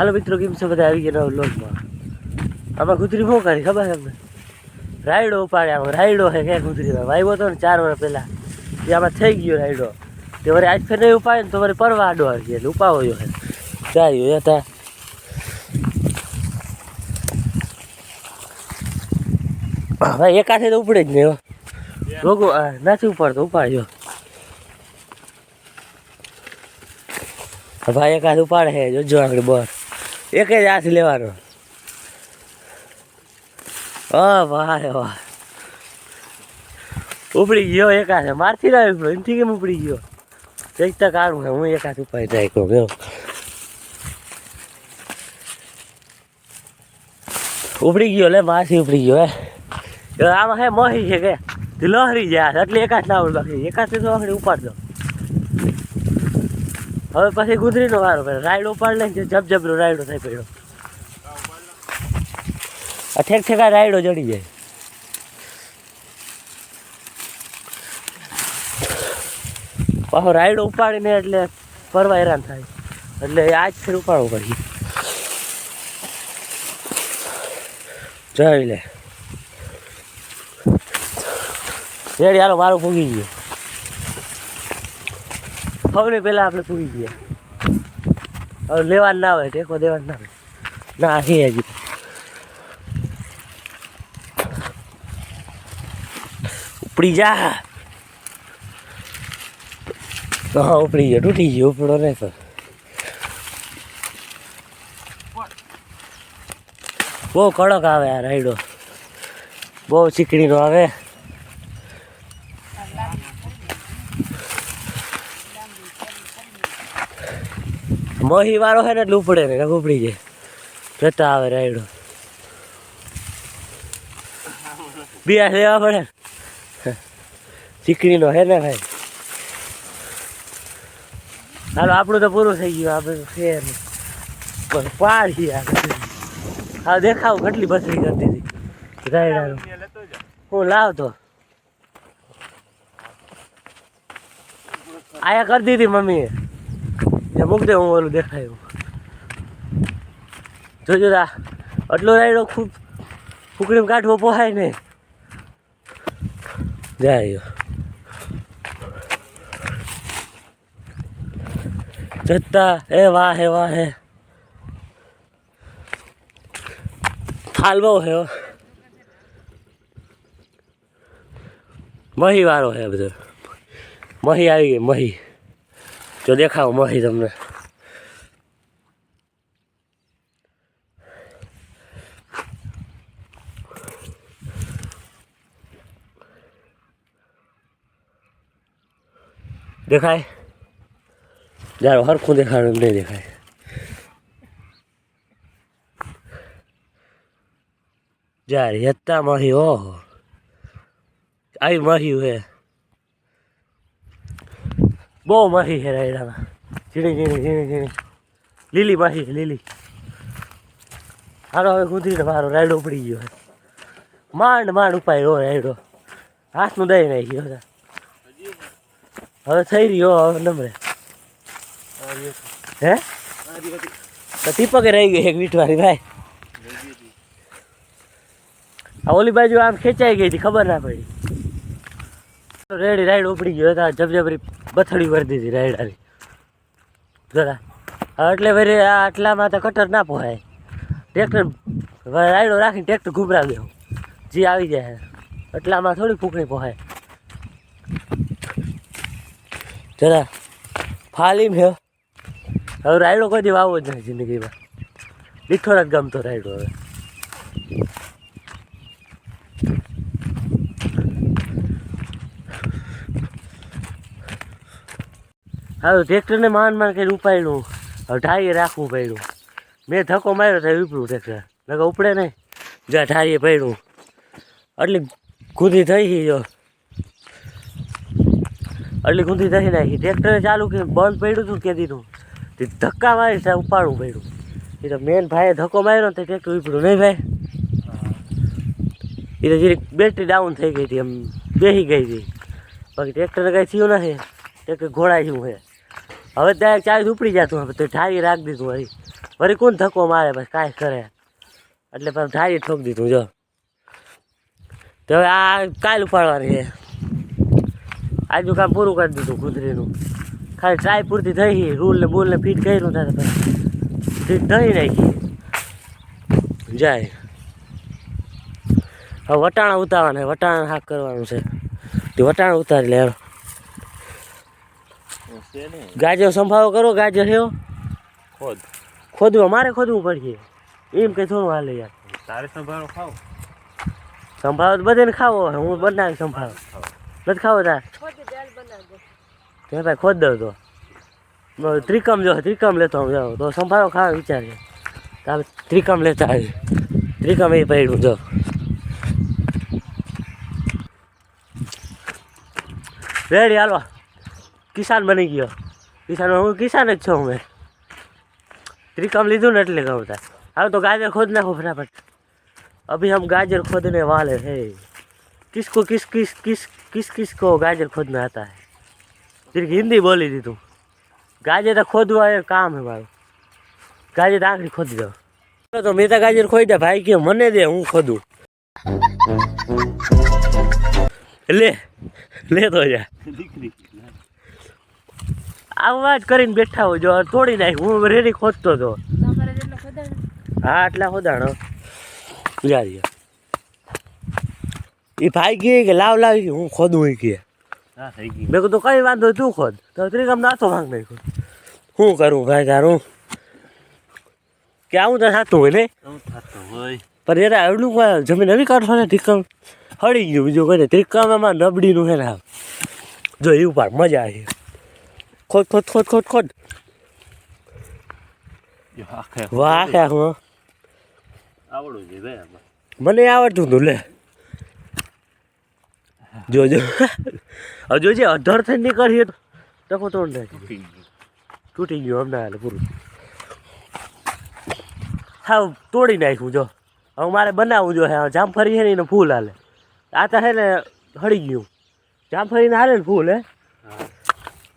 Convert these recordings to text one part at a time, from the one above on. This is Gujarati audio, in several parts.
હાલો મિત્રો, કેમ છે બધા? આવી ગયા લોનમાં આમાં કૂતરી શું કરી, ખબર છે તમને? રાયડો ઉપાડે આમાં. રાયડો છે ક્યાં કૂતરીમાં? વાવ્યો હતો ને ચાર વર્ષ પહેલાં. તે આમાં થઈ ગયો રાયડો. તે વળી આજ ફેર નહીં ઉપાડે ને તો વરે પરવા આડો આવી ગયો ઉપાવ્યો હે ચાલ્યો એ હતા. ભાઈ, એક હાથે તો ઉપડે જ નહીં, હો. રોગો નથી ઉપાડતો ઉપાડ્યો ભાઈ, એક હાથ ઉપાડે છે, જોજો આગળ બોર એક જ હાથ લેવાનો. વાહ વાહ વાહ ઉપડી ગયો એક મારથી ના ઉપડ્યો એમથી કેમ ઉપડી ગયો? એક તક આવું હું એક હાથ જાય કરું જો. ઉપડી ગયો લે, મારથી ઉપડી ગયો, હે. આમાં હે, મોહી છે કે? લહરી જાય એટલે એકાદ ના આવડે બાકી એક તો આપણે ઉપાડ ઉપાડજો. હવે પછી ગુદરીનો વારો પડે રાયડો ઉપાડ લઈને જબ જબરો રાયડો થઈ પડ્યો. આ ઠેક ઠેકા રાયડો જડી જાય. પાછો રાયડો ઉપાડીને એટલે ફરવા હેરાન થાય. એટલે આજ ફેર ઉપાડવું પડી જોઈ લે. રેડી, હાલો મારું ભૂગી ગયું. હવે પહેલાં આપણે પૂગી ગયા હવે લેવા ના આવે ટેકો દેવાનું ના આવે ના, હે હજી. ઉપડી જા. હા, ઉપડી ગયો, તૂટી ગયો, ઉપડો નહીં તો. બહુ કડક આવે આ રાયડો. બહુ ચીકણીનો આવે. મોહી વાળો છે ને એટલે ઉપડે ને ઉપડી જાય. જતા આવે રાયડો. બિયા લેવા પડે. ચીકણીનો હે ને ભાઈ? હાલો, આપણું તો પૂરું થઈ ગયું આપણે ફેર પણ પાડી હા દેખાવ કેટલી બસરી કરતી હતી. રાયડાનું. હું લાવતો. આયા કરી દીધી મમ્મીએ. મૂક દે હું દેખાયું જોજો તા આટલો રાયડો ખૂબ ફૂકડીમાં કાઢવો પોહાય ને જાય જતા એ વાહ હે વાહ હે. બહુ હે. મહી વાળો હે બધો. મહી આવી ગઈ, મહી. જો દેખાવ મળી તમને. દેખાય? જ્યારે હરખું દેખાડે નહીં દેખાય. જ્યારે યત્તા મહી, ઓહો. આવી મહી હે. બહુ માહી છે રાયડામાં ઝીણી ઝીણી ઝીણી ઝીણી. લીલી માહી છે, લીલી. હારો હવે કૂતરીને મારો રાયડો ઉપડી ગયો માંડ માંડ ઉપાય રહ્યો રાયડો. હાથનું દઈ નાખ્યો ગયો હવે થઈ રહ્યો હવે નમરે. હે? તો ટીપકે રહી ગઈ એક વીટવાળી ભાઈ. આ ઓલી બાજુ આમ ખેંચાઈ ગઈ હતી, ખબર ના પડી. રેડી રાઈડ ઉપડી ગયો. હતા જબજબરી બથડી ભરી દીધી રાઈડાની જરા. હવે એટલે વરી આ આટલામાં તો કટર ના પોહાય. ટ્રેક્ટર રાઈડો રાખીને ટ્રેક્ટર ઘૂમરા ગયો જે આવી જાય. એટલામાં થોડી ફૂકણી પોહાય. જરા. ફાલી મેં હવે રાયડો કોઈ દી વાવો જ નહીં જિંદગીમાં. લીઠો જ ગમતો રાયડો હવે. હવે ટ્રેક્ટરને માન માન કરી ઉપાડ્યું ઢાળીએ રાખવું પડ્યું. મેં ધક્કો માર્યો તો ઉપડું ટ્રેક્ટર. નકર ઉપડે નહીં. જ્યાં ઢાળીએ પડ્યું. એટલી ગુંદી થઈ ગઈ જો. એટલી ગુંદી થઈ નાખી. ટ્રેક્ટરે ચાલુ કે બંધ પડ્યું હતું કે દીધું તે ધક્કા મારી ત્યાં ઉપાડવું પડ્યું. એ તો મેન ભાઈએ ધક્કો માર્યો તો ટ્રેક્ટર ઉપડ્યું નહીં ભાઈ. એ તો જરીક બેટરી ડાઉન થઈ ગઈ હતી, એમ બેસી ગઈ હતી. બાકી ટ્રેક્ટરને કાંઈ થયું નથી. ટ્રેક્ટર ઘોડાય છે. હવે ત્યાં ચાર્જ ઉપડી જતું હવે તો ઠારી રાખી દીધું વળી વળી કોણ ધક્કો મારે બસ, કાંઈ કરે. એટલે પણ ઠારી ઠોક દીધું, જો. તો હવે આ કાલ ઉપાડવાની છે. આજનું કામ પૂરું કરી દીધું કુદરીનું. ખાલી ટ્રાય પૂરતી થઈ રૂલ ને બોલ ને ફિટ કર્યું થાય પછી ફિટ થઈ નાખી જાય. હવે વટાણા ઉતારવાના વટાણા હાક કરવાનું છે. તે વટાણા ઉતારી લે ગાજર સંભાળો કરો ગાજર હેવો ખોદ. ખોદવું મારે ખોદવું પડશે. એમ કે થોડું હાલે યાર. તારે સંભાળો ખાવ સંભાળો તો બધાને ખાવો હું બનાવી સંભાળો. નથી ખાવો તાર? તે ભાઈ ખોદ દઉં તો. ત્રિકમ જો ત્રિકમ લેતો હું જાઉં તો સંભાળો ખાવા વિચારીએ તારે ત્રિકમ લેતા આવી ત્રિકમ એ પડ્યું જો. રેડી હાલો. કિસાન બની ગયો કિસાન હું કિસાન જ છું મેં ત્રિકમ લીધું ને એટલે કહું તાર હવે તો ગાજર ખોદ નાખો ફટાફટ अभी हम गाजर खोदने वाले हैं किसको किस किस किस किस किस को गाजर खोदना आता है फिर हिंदी बोली थी तुम गाजर तो खोदवा એ કામ હે મારું ગાજર આખરી ખોદી દો ચલો તો મેં તો ગાજર ખોઈ દે ભાઈ કે મને દે હું ખોદું લે લે તો જા દીકરી જ વાત કરીને બેઠા હોય જો તોડી નાખ. હું રેડી ખોદતો હતો હા આટલા ખોદાણો. જારી એ ભાઈ કહે કે લાવ લાવી. હું ખોદું એ કે હા થઈ ગઈ મેં કીધું કઈ વાંધો તું ખોદ. તો ત્રિકમ નાતો નહીં નાખ્યો. શું કરું ભાઈ તારું? કે આવું તો થતું હોય ને? હોય. પણ યાર આવડું કોઈ જમીન નવી કાઢો ને ત્રિકમ? હળી ગયું બીજું કોઈ ત્રિકમ એમાં નબળીનું છે ને જો એવું પાડ મજા આવી. ખોદ ખોદ ખોદ ખોદ ખોદ. વાહ કે હું. આવડું છે બે મને આવડતું હતું લે. જોજો. હવે જોજે અધર થઈ નીકળીએ તો ટકો તોડ નાખી તૂટી ગયું. હમણાં હાલે પૂરું. હા તોડી નાખ્યું જો. હવે મારે બનાવવું જો હે જામફળી છે ને એને ફૂલ હાલે. આ તો છે ને હળી ગયું. જામફરીને હાલે ને ફૂલ હે હા?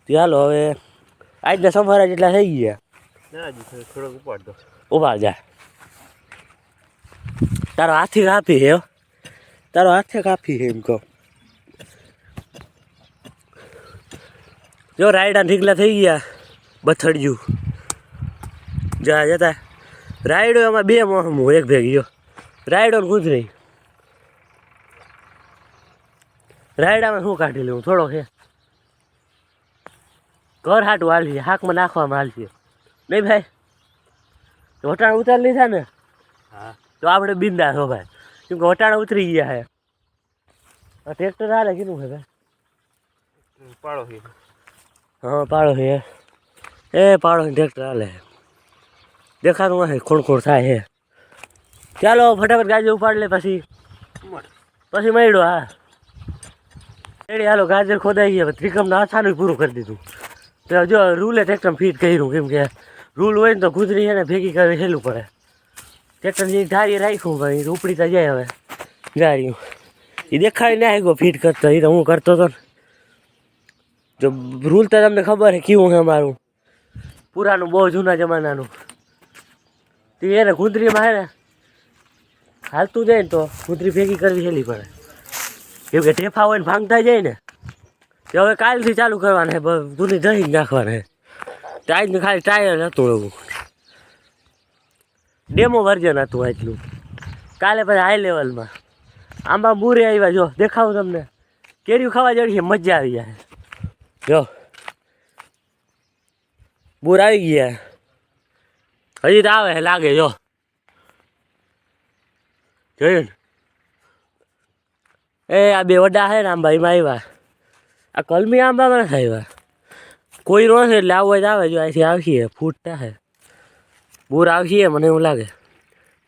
તે હાલો હવે આજના સંભારા જેટલા થઈ ગયા ના હજી થોડું થોડોક ઉપાડ દો ઊભા જા તારો હાથી કાપી હે હો. તારો હાથે કાપી હે એમ કહો જો રાયડા ઢીકલા થઈ ગયા બથડિયું જા જતા રાયડો એમાં બે મોહમ એક ભેગી ગયો રાયડો ને ગુજરી રાયડામાં શું કાઢી લેવું થોડો છે ઘર હાટું હાલશે હાકમાં નાખવામાં હાલશે. નહીં ભાઈ? વટાણા ઉતારી લીધા ને? હા. તો આપણે બિંદાસ હો ભાઈ. કેમ કે વટાણા ઉતરી ગયા હે. આ ટ્રેક્ટર હાલે કીધું છે ભાઈ. પાડો છે હા પાડો છે એ પાડો ટ્રેક્ટર હાલે દેખાતું નથી ખૂણ ખૂણ થાય છે ચાલો ફટાફટ ગાજર ઉપાડ લે પછી. પછી મળ્યો હા. એડી હાલો ગાજર ખોદાઈ ગયા ત્રિકમના હાથાનું પૂરું કરી દીધું. તો જો રૂલે ટ્રેક્ટર ફિટ કર્યું કેમ કે રૂલ હોય ને તો કૂતરી છે ને ભેગી કરવી સહેલું પડે. ટ્રેક્ટર જે ધારી રાખ્યું ભાઈ ઉપડી તો જાય હવે. ગાડીઓ. એ દેખાડી ના આવ્યો ફિટ કરતો એ તો હું કરતો હતો ને. જો રૂલ તો તમને ખબર છે કેવું છે મારું પુરાનું બહુ જૂના જમાનાનું. તો એને કૂતરીમાં હે ને હાલતું જાય ને તો કૂતરી ભેગી કરવી સહેલી પડે. કેમ કે ટેફા હોય ને ભાંગતા જાય ને હવે કાલથી ચાલુ કરવાના છે જૂની દહીં નાખવાના છે. તો ખાલી ટાયર હતું એવું. ડેમો વર્જન હતું આટલું કાલે પછી હાઈ લેવલમાં આંબા બુરે આવ્યા, જો, દેખાવું તમને. કેરીયું ખાવા જડીએ મજા આવી જાય. જો. બુર આવી ગયા. હજી તો આવે લાગે, જો. જોયું એ આ બે વડા છે ને આંબા, એમાં આવ્યા. આ કલમી આંબામાં નથી આવ્યા કોઈ નો છે એટલે આવો જ આવે, જો અહીંથી આવશે, ફૂટતા છે બૂર આવશે મને એવું લાગે.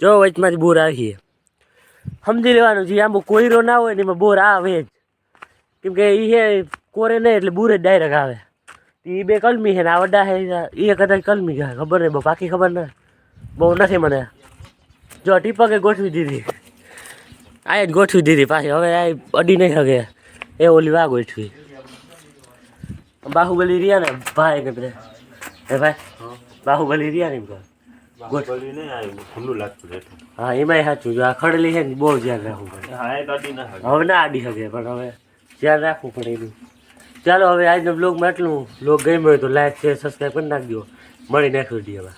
જો વચમાંથી બૂર આવશે. સમજી લેવાનું, જે આંબો કોઈરો ના હોય ને એમાં બોર આવે જ. કેમ કે એ છે કોરે નહીં એટલે બૂર જ ડાયરેક્ટ આવે. એ બે કલમી છે ને, આ વડા છે એ કદાચ કલમી ગયા ખબર નહીં, બહુ બાકી ખબર ના. બહુ નથી મને. જો ટીપકે ગોઠવી દીધી. આ જ ગોઠવી દીધી પાછી. હવે આ અડી નહીં શકે. એ ઓલી વા ગોઠવી. બાહુબલી રહ્યા ને ભાઈ ને બધા હે ભાઈ બાહુબલી રહ્યા ને બાહુબલી લાગતું રહેતું. હા એમાંય સાચું જો આ ખડેલી છે ને બહુ ધ્યાન રાખવું પડે. હા એ કાઢી ના હવે ના આડી શકે પણ હવે ધ્યાન રાખવું પડે એનું. ચાલો હવે આજનો બ્લોગમાં એટલું બ્લોગ ગમ્યો હોય તો લાઈક શેર સબસ્ક્રાઈબ કરી નાખજો. મળી નેક્સ્ટ વિડીયોમાં